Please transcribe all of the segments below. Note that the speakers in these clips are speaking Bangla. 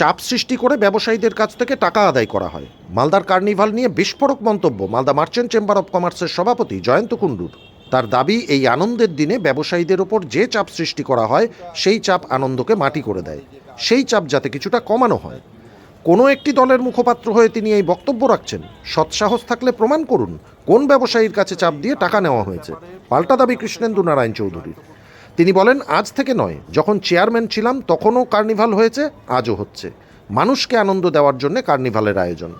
চাপ সৃষ্টি করে ব্যবসায়ীদের কাছ থেকে টাকা আদায় করা হয়। মালদার কার্নিভাল নিয়ে বিস্ফোরক মন্তব্য, মালদা মার্চেন্ট চেম্বার অব কমার্সের সভাপতি জয়ন্ত কুণ্ডুর। তার দাবি, এই আনন্দের দিনে ব্যবসায়ীদের ওপর যে চাপ সৃষ্টি করা হয়, সেই চাপ আনন্দকে মাটি করে দেয়। সেই চাপ যাতে কিছুটা কমানো হয়। কোনো একটি দলের মুখপাত্র হয়ে তিনি এই বক্তব্য রাখছেন। সৎসাহস থাকলে প্রমাণ করুন, কোন ব্যবসায়ীর কাছে চাপ দিয়ে টাকা নেওয়া হয়েছে। পাল্টা দাবি কৃষ্ণেন্দু নারায়ণ চৌধুরীর। তিনি বলেন, আজ থেকে নয়। যখন চেয়ারম্যান ছিলাম, তখনও কার্নিভাল হয়েছে, আজও হচ্ছে। মানুষকে আনন্দ দেওয়ার জন্য কার্নিভালের আয়োজন।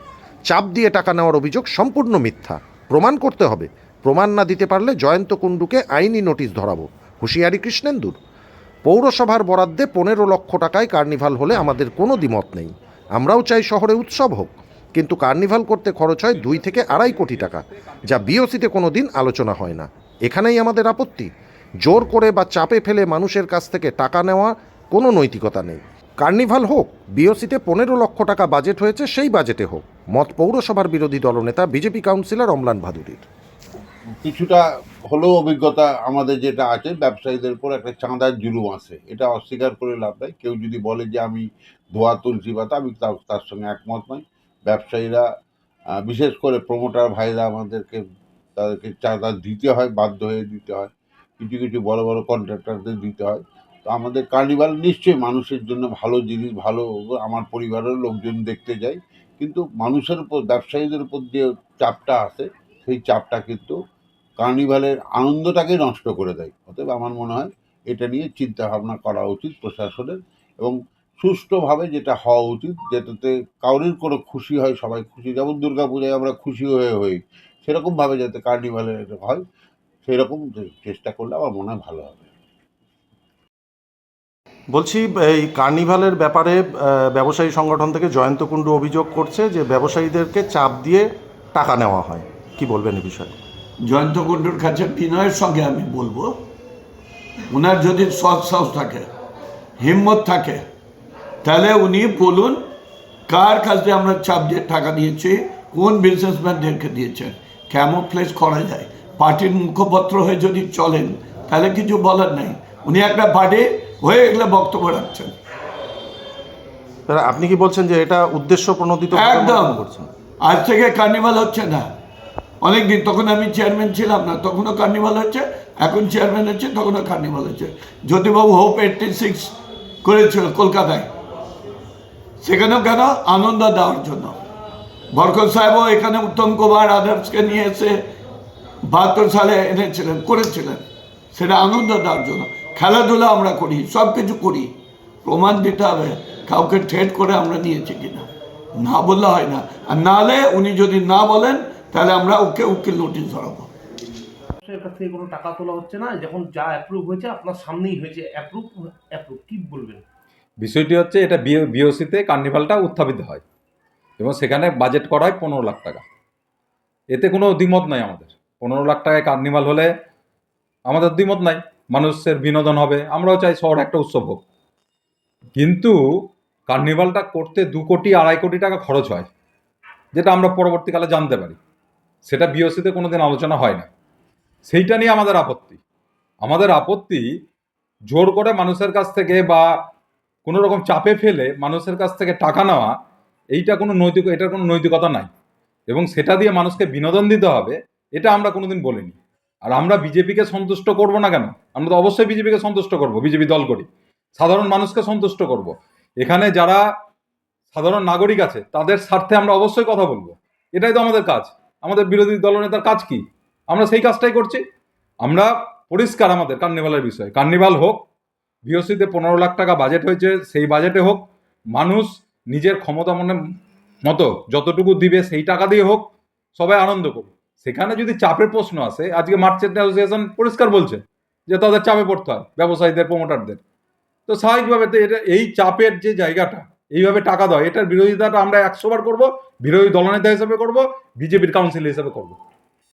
চাপ দিয়ে টাকা নেওয়ার অভিযোগ সম্পূর্ণ মিথ্যা। প্রমাণ করতে হবে। প্রমাণ না দিতে পারলে জয়ন্ত কুণ্ডুকে আইনি নোটিশ ধরাবো। হুঁশিয়ারি কৃষ্ণেন্দুর। পৌরসভার বরাদ্দে পনেরো লক্ষ টাকায় কার্নিভাল হলে আমাদের কোনো দ্বিমত নেই। আমরাও চাই শহরে উৎসব হোক। কিন্তু কার্নিভাল করতে খরচ হয় দুই থেকে আড়াই কোটি টাকা, যা বিওসিতে কোনো দিন আলোচনা হয় না। এখানেই আমাদের আপত্তি। জোর করে বা চাপে ফেলে মানুষের কাছ থেকে টাকা নেওয়া কোনো নৈতিকতা নেই। কার্নিভাল হোক বিওসিতে পনেরো লক্ষ টাকা বাজেট হয়েছে, সেই বাজেটে হোক। মত পৌরসভার বিরোধী দলনেতা, বিজেপি কাউন্সিলর অমলান ভাদুরীর। কিছুটা হলেও অভিজ্ঞতা আমাদের যেটা আছে, ব্যবসায়ীদের উপর একটা চাঁদার জুলুম আছে। এটা অস্বীকার করে লাভ নাই। কেউ যদি বলে যে আমি ধোয়া তুলসী পাতা, আমি তার সঙ্গে একমত নই। ব্যবসায়ীরা বিশেষ করে প্রমোটার ভাইরা আমাদেরকে, তাদেরকে চাঁদা দিতে হয়, বাধ্য হয়ে দিতে হয়। কিছু কিছু বড় বড় কন্ট্রাক্টরদের দিতে হয়। তো আমাদের কার্নিভাল নিশ্চয়ই মানুষের জন্য ভালো জিনিস, ভালো আমার পরিবারের লোকজন দেখতে যায়। কিন্তু মানুষের উপর, ব্যবসায়ীদের উপর যে চাপটা আছে, সেই চাপটা কিন্তু কার্নিভালের আনন্দটাকে নষ্ট করে দেয়। অতএব আমার মনে হয় এটা নিয়ে চিন্তা ভাবনা করা উচিত প্রশাসনের এবং সুষ্ঠুভাবে যেটা হওয়া উচিত, যেটাতে কাউরির কোনো খুশি হয়, সবাই খুশি। যেমন দুর্গা পূজায় আমরা খুশি হয়ে হই, সেরকমভাবে যাতে কার্নিভালে হয়। সেরকম চেষ্টা করলে আমার মনে হয় ভালো হবে। বলছি এই কার্নিভালের ব্যাপারে ব্যবসায়ী সংগঠন থেকে জয়ন্ত কুণ্ডু অভিযোগ করছে যে ব্যবসায়ীদেরকে চাপ দিয়ে টাকা নেওয়া হয়। কি বলবেন এই বিষয়ে? জয়ন্ত কুণ্ডুর কাছে বিনয়ের সঙ্গে আমি বলব ওনার যদি সৎ সাহস থাকে হিম্মত থাকে তাহলে উনি বলুন কার কাছে আমরা চাপ দিয়ে টাকা দিয়েছি কোন বিজনেসম্যানদেরকে দিয়েছেন কেমন প্লেস করা যায়। পার্টির মুখপত্র হয়ে যদি চলেন তাহলে কিছু বলার নাই। উনি একটা পার্টি হয়ে এগুলো বক্তব্য রাখছেন। আপনি কি বলছেন যে এটা উদ্দেশ্য প্রণোদিত একদম। আজ থেকে কার্নিভাল হচ্ছে না। অনেক দিন তখন আমি চেয়ারম্যান ছিলাম না তখনও কার্নিভাল হচ্ছে এখন চেয়ারম্যান হচ্ছে তখনও কার্নিভাল হচ্ছে। জ্যোতিবাবু হোপ এইটটি সিক্স করেছিল কলকাতায়। সেখানেও কেন? আনন্দ দেওয়ার জন্য। বরকত সাহেবও এখানে উত্তম কুমার আদার্সকে নিয়ে এসে বাহাত্তর সালে এনেছিলেন করেছিলেন। সেটা আনন্দ দেওয়ার জন্য। খেলাধুলা আমরা করি সব কিছু করি। প্রমাণ দিতে হবে কাউকে ঠেট করে আমরা নিয়েছি কিনা। না বললে হয় না। আর নাহলে উনি যদি না বলেন তাহলে আমরা ওকে উকিল নোটিশ ধরাবো। কাছ থেকে কোনো টাকা তোলা হচ্ছে না যখন যা অ্যাপ্রুভ হয়েছে আপনার সামনেই হয়েছে অ্যাপ্রুভ অ্যাপ্রুভ কি বলবেন? বিষয়টি হচ্ছে এটা বিওসিতে কার্নিভালটা উত্থাপিত হয়। এবং সেখানে বাজেট করা হয় পনেরো লাখ টাকা। এতে কোনো দ্বিমত নাই আমাদের। পনেরো লাখ টাকায় কার্নিভাল হলে আমাদের দ্বিমত নাই, মানুষের বিনোদন হবে, আমরাও চাই শহর একটা উৎসব হোক। কিন্তু কার্নিভালটা করতে দু কোটি, আড়াই কোটি টাকা খরচ হয়, যেটা আমরা পরবর্তীকালে জানতে পারি। সেটা বিওসিতে কোনো দিন আলোচনা হয় না। সেইটা নিয়ে আমাদের আপত্তি। আমাদের আপত্তি জোর করে মানুষের কাছ থেকে বা কোনো রকম চাপে ফেলে মানুষের কাছ থেকে টাকা নেওয়া, এইটা কোনো নৈতিক, এটার কোনো নৈতিকতা নাই। এবং সেটা দিয়ে মানুষকে বিনোদন দিতে হবে এটা আমরা কোনোদিন বলিনি। আর আমরা বিজেপিকে সন্তুষ্ট করব না কেন? আমরা তো অবশ্যই বিজেপিকে সন্তুষ্ট করব, বিজেপি দল করি। সাধারণ মানুষকে সন্তুষ্ট করব। এখানে যারা সাধারণ নাগরিক আছে, তাদের স্বার্থে আমরা অবশ্যই কথা বলব। এটাই তো আমাদের কাজ। আমাদের বিরোধী দলনেতার কাজ কি? আমরা সেই কাজটাই করছি। আমরা পরিষ্কার আমাদের কার্নিভালের বিষয়। কার্নিভাল হোক, বিওসিতে পনেরো লাখ টাকা বাজেট হয়েছে, সেই বাজেটে হোক, মানুষ নিজের ক্ষমতা মনে মতো যতটুকু দিবে সেই টাকা দিয়ে হোক, সবাই আনন্দ করুক। সেখানে যদি চাপের প্রশ্ন আসে, আজকে মার্চেন্ট অ্যাসোসিয়েশন পরিষ্কার বলছে যে তাদের চাপে পড়তে হয়, ব্যবসায়ীদের প্রমোটারদের তো স্বাভাবিকভাবে তো এটা, এই চাপের যে জায়গাটা, এইভাবে টাকা দেওয়া, এটার বিরোধিতাটা আমরা একশোবার করব করব, বিরোধী দলনেতা হিসেবে করব, বিজেপির কাউন্সিল হিসেবে করব।